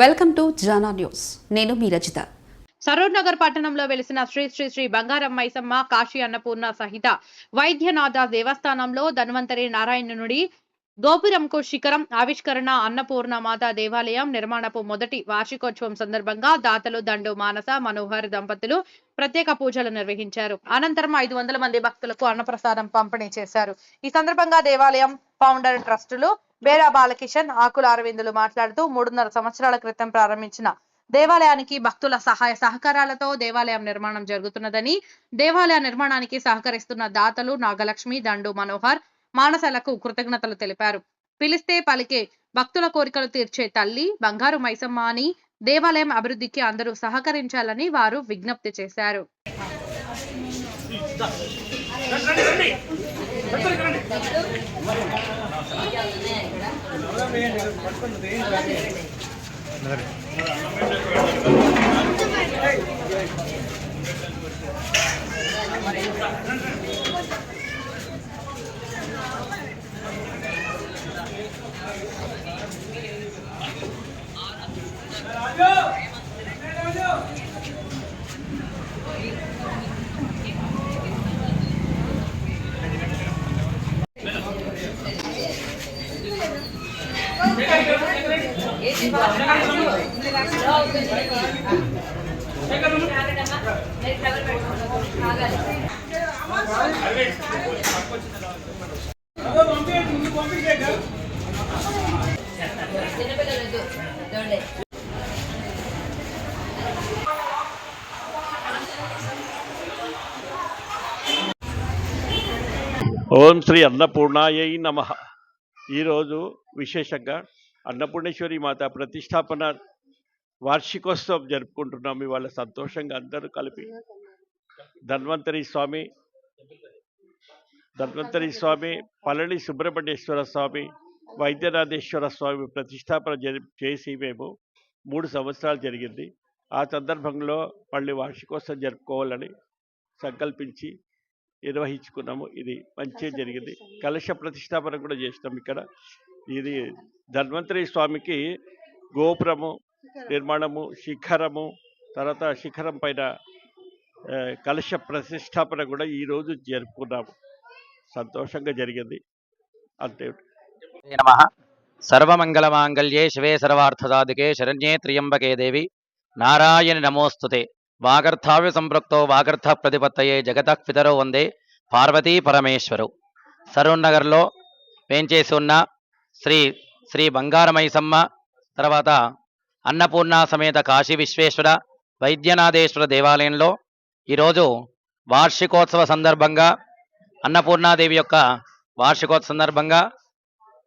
Welcome to Jana news. నేను మీ రజిత సరూర్ నగర్ పట్టణంలో వెలిసిన శ్రీ శ్రీ శ్రీ బంగారం మైసమ్మ కాశీ అన్నపూర్ణ సహిత వైద్యనాథ దేవస్థానంలో ధన్వంతరి నారాయణుడి గోపురంకు శిఖరం ఆవిష్కరణ అన్నపూర్ణ మాత దేవాలయం నిర్మాణపు మొదటి వార్షికోత్సవం సందర్భంగా దాతలు దండు మానస మనోహర్ దంపతులు ప్రత్యేక పూజలు నిర్వహించారు. అనంతరం ఐదు వందల మంది భక్తులకు అన్నప్రసాదం పంపిణీ చేశారు. ఈ సందర్భంగా దేవాలయం ఫౌండర్ ట్రస్టులు బేరా బాలకిషన్ ఆకుల అరవిందులు మాట్లాడుతూ మూడున్నర సంవత్సరాల క్రితం ప్రారంభించిన దేవాలయానికి భక్తుల సహాయ సహకారాలతో దేవాలయం నిర్మాణం జరుగుతున్నదని దేవాలయ నిర్మాణానికి సహకరిస్తున్న దాతలు నాగలక్ష్మి దండు మనోహర్ మానసలకు కృతజ్ఞతలు తెలిపారు. పిలిస్తే పలికే భక్తుల కోరికలు తీర్చే తల్లి బంగారు మైసమ్మ అని దేవాలయం అభివృద్ధికి అందరూ సహకరించాలని వారు విజ్ఞప్తి చేశారు. ఇక్కడ ఓం శ్రీ అన్నపూర్ణాయ నమ. ఈరోజు విశేషంగా అన్నపూర్ణేశ్వరి మాత ప్రతిష్టాపన వార్షికోత్సవం జరుపుకుంటున్నాం. ఇవాళ సంతోషంగా అందరూ కలిపి. ధన్వంతరి స్వామి ధన్వంతరి స్వామి పళని సుబ్రహ్మణ్యేశ్వర స్వామి వైద్యనాథేశ్వర స్వామి ప్రతిష్టాపన చేసి మేము మూడు సంవత్సరాలు జరిగింది. ఆ సందర్భంలో మళ్ళీ వార్షికోత్సవం జరుపుకోవాలని సంకల్పించి నిర్వహించుకున్నాము. ఇది మంచిగా జరిగింది. కలశ ప్రతిష్టాపన కూడా చేసినాం ఇక్కడ. ఇది ధన్వంతరి స్వామికి గోపురము నిర్మాణము శిఖరము తర్వాత శిఖరం పైన కలశ ప్రతిష్టాపన కూడా ఈరోజు జరుపుకున్నాము. సంతోషంగా జరిగింది. అంతే. నమ. సర్వమంగళమాంగళ్యే శివే సర్వార్థసాధికే శరణ్యే త్రియంబకే దేవి. నారాయణి నమోస్తుతే. వాగర్థావ్య సంపృక్తో వాగర్థ ప్రతిపత్తయే జగతః పితరో వందే. పార్వతీ పరమేశ్వరు. సరూర్ నగర్లో వేంచేసి ఉన్న శ్రీ శ్రీ బంగారమైసమ్మ తర్వాత అన్నపూర్ణ సమేత కాశీ విశ్వేశ్వర వైద్యనాథేశ్వర దేవాలయంలో ఈరోజు వార్షికోత్సవ సందర్భంగా అన్నపూర్ణాదేవి యొక్క వార్షికోత్సవ సందర్భంగా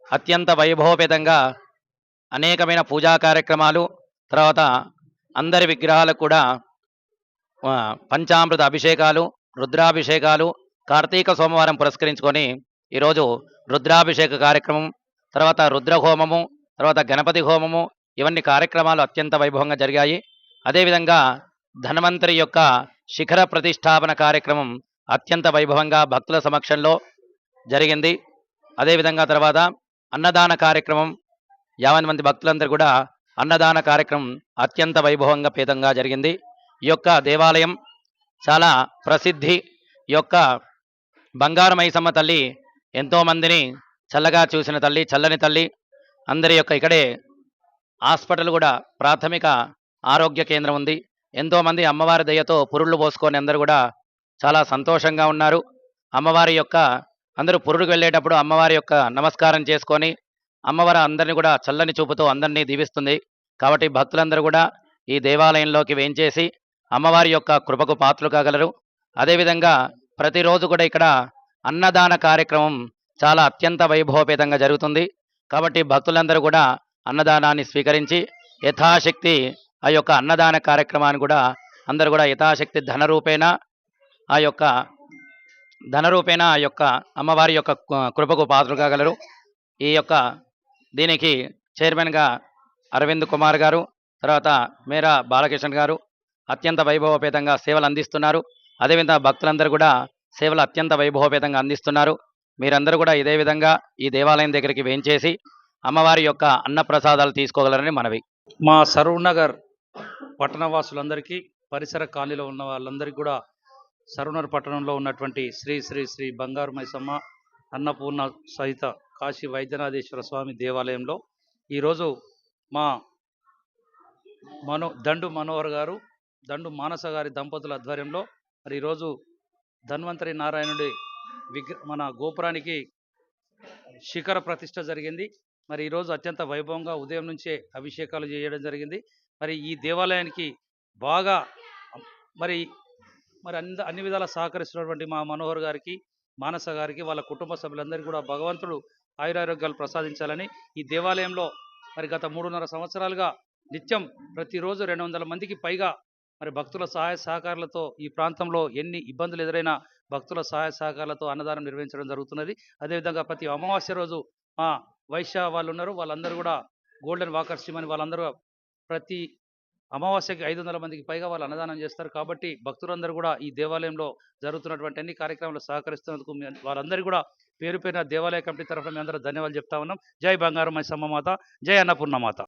అత్యంత వైభవపేతంగా అనేకమైన పూజా కార్యక్రమాలు తర్వాత అందరి విగ్రహాలకు కూడా పంచామృత అభిషేకాలు రుద్రాభిషేకాలు కార్తీక సోమవారం పురస్కరించుకొని ఈరోజు రుద్రాభిషేక కార్యక్రమం తర్వాత రుద్రహోమము తర్వాత గణపతి హోమము ఇవన్నీ కార్యక్రమాలు అత్యంత వైభవంగా జరిగాయి. అదేవిధంగా ధన్వంతరి యొక్క శిఖర ప్రతిష్టాపన కార్యక్రమం అత్యంత వైభవంగా భక్తుల సమక్షంలో జరిగింది. అదేవిధంగా తర్వాత అన్నదాన కార్యక్రమం యావన్ మంది భక్తులందరూ కూడా అన్నదాన కార్యక్రమం అత్యంత వైభవంగా పేదంగా జరిగింది. ఈ యొక్క దేవాలయం చాలా ప్రసిద్ధి ఈ యొక్క బంగారమైసమ్మ తల్లి ఎంతోమందిని చల్లగా చూసిన తల్లి చల్లని తల్లి అందరి యొక్క ఇక్కడే హాస్పిటల్ కూడా ప్రాథమిక ఆరోగ్య కేంద్రం ఉంది. ఎంతోమంది అమ్మవారి దయతో పురుళ్ళు పోసుకొని అందరూ కూడా చాలా సంతోషంగా ఉన్నారు. అమ్మవారి యొక్క అందరూ పురుడుకు వెళ్ళేటప్పుడు అమ్మవారి యొక్క నమస్కారం చేసుకొని అమ్మవారు అందరిని కూడా చల్లని చూపుతో అందరినీ దీవిస్తుంది. కాబట్టి భక్తులందరూ కూడా ఈ దేవాలయంలోకి వేయించేసి అమ్మవారి యొక్క కృపకు పాత్రలు కాగలరు. అదేవిధంగా ప్రతిరోజు కూడా ఇక్కడ అన్నదాన కార్యక్రమం చాలా అత్యంత వైభవపేతంగా జరుగుతుంది. కాబట్టి భక్తులందరూ కూడా అన్నదానాన్ని స్వీకరించి యథాశక్తి ఆ యొక్క అన్నదాన కార్యక్రమాన్ని కూడా అందరూ కూడా యథాశక్తి ధనరూపేణ ఆ యొక్క ధన రూపేణ ఆ యొక్క అమ్మవారి యొక్క కృపకు పాత్రలు కాగలరు ఈ యొక్క దీనికి చైర్మన్గా అరవింద్ కుమార్ గారు తర్వాత మేరా బాలకృష్ణ గారు అత్యంత వైభవపేతంగా సేవలు అందిస్తున్నారు. అదేవిధంగా భక్తులందరూ కూడా సేవలు అత్యంత వైభవపేతంగా అందిస్తున్నారు. మీరందరూ కూడా ఇదే విధంగా ఈ దేవాలయం దగ్గరికి వేంచేసి అమ్మవారి యొక్క అన్నప్రసాదాలు తీసుకోగలరని మనవి. మా సరూర్ పట్టణవాసులందరికీ పరిసర కాలనీలో ఉన్న వాళ్ళందరికీ కూడా సరూనగర్ పట్టణంలో ఉన్నటువంటి శ్రీ శ్రీ శ్రీ బంగారు మైసమ్మ అన్నపూర్ణ సహిత కాశీ వైద్యనాథేశ్వర స్వామి దేవాలయంలో ఈరోజు మా మనో దండు మనోహర్ గారు దండు మానస గారి దంపతుల ఆధ్వర్యంలో మరి ఈరోజు ధన్వంతరి నారాయణుడి విగ్ర మన గోపురానికి శిఖర ప్రతిష్ట జరిగింది. మరి ఈరోజు అత్యంత వైభవంగా ఉదయం నుంచే అభిషేకాలు చేయడం జరిగింది. మరి ఈ దేవాలయానికి బాగా మరి మరి అన్ని అన్ని విధాల సహకరిస్తున్నటువంటి మా మనోహర్ గారికి మానస గారికి వాళ్ళ కుటుంబ సభ్యులందరికీ కూడా భగవంతుడు ఆయురారోగ్యాలు ప్రసాదించాలని ఈ దేవాలయంలో మరి గత మూడున్నర సంవత్సరాలుగా నిత్యం ప్రతిరోజు రెండు వందల మందికి పైగా మరి భక్తుల సహాయ సహకారాలతో ఈ ప్రాంతంలో ఎన్ని ఇబ్బందులు ఎదురైనా భక్తుల సహాయ సహకారాలతో అన్నదానం నిర్వహించడం జరుగుతున్నది. అదేవిధంగా ప్రతి అమావాస్య రోజు మా వైశ్య వాళ్ళు ఉన్నారు. వాళ్ళందరూ కూడా గోల్డెన్ వాకర్స్ టీమ్ అని వాళ్ళందరూ ప్రతి అమావాస్యకి ఐదు వందల మందికి పైగా వాళ్ళు అన్నదానం చేస్తారు. కాబట్టి భక్తులందరూ కూడా ఈ దేవాలయంలో జరుగుతున్నటువంటి అన్ని కార్యక్రమాలు సహకరిస్తున్నందుకు వాళ్ళందరూ కూడా పేరు పేరున దేవాలయ కమిటీ తరఫున మేము అందరూ ధన్యవాదాలు చెప్తా ఉన్నాం. జై బంగారం మై మాత. జై అన్నపూర్ణ మాత.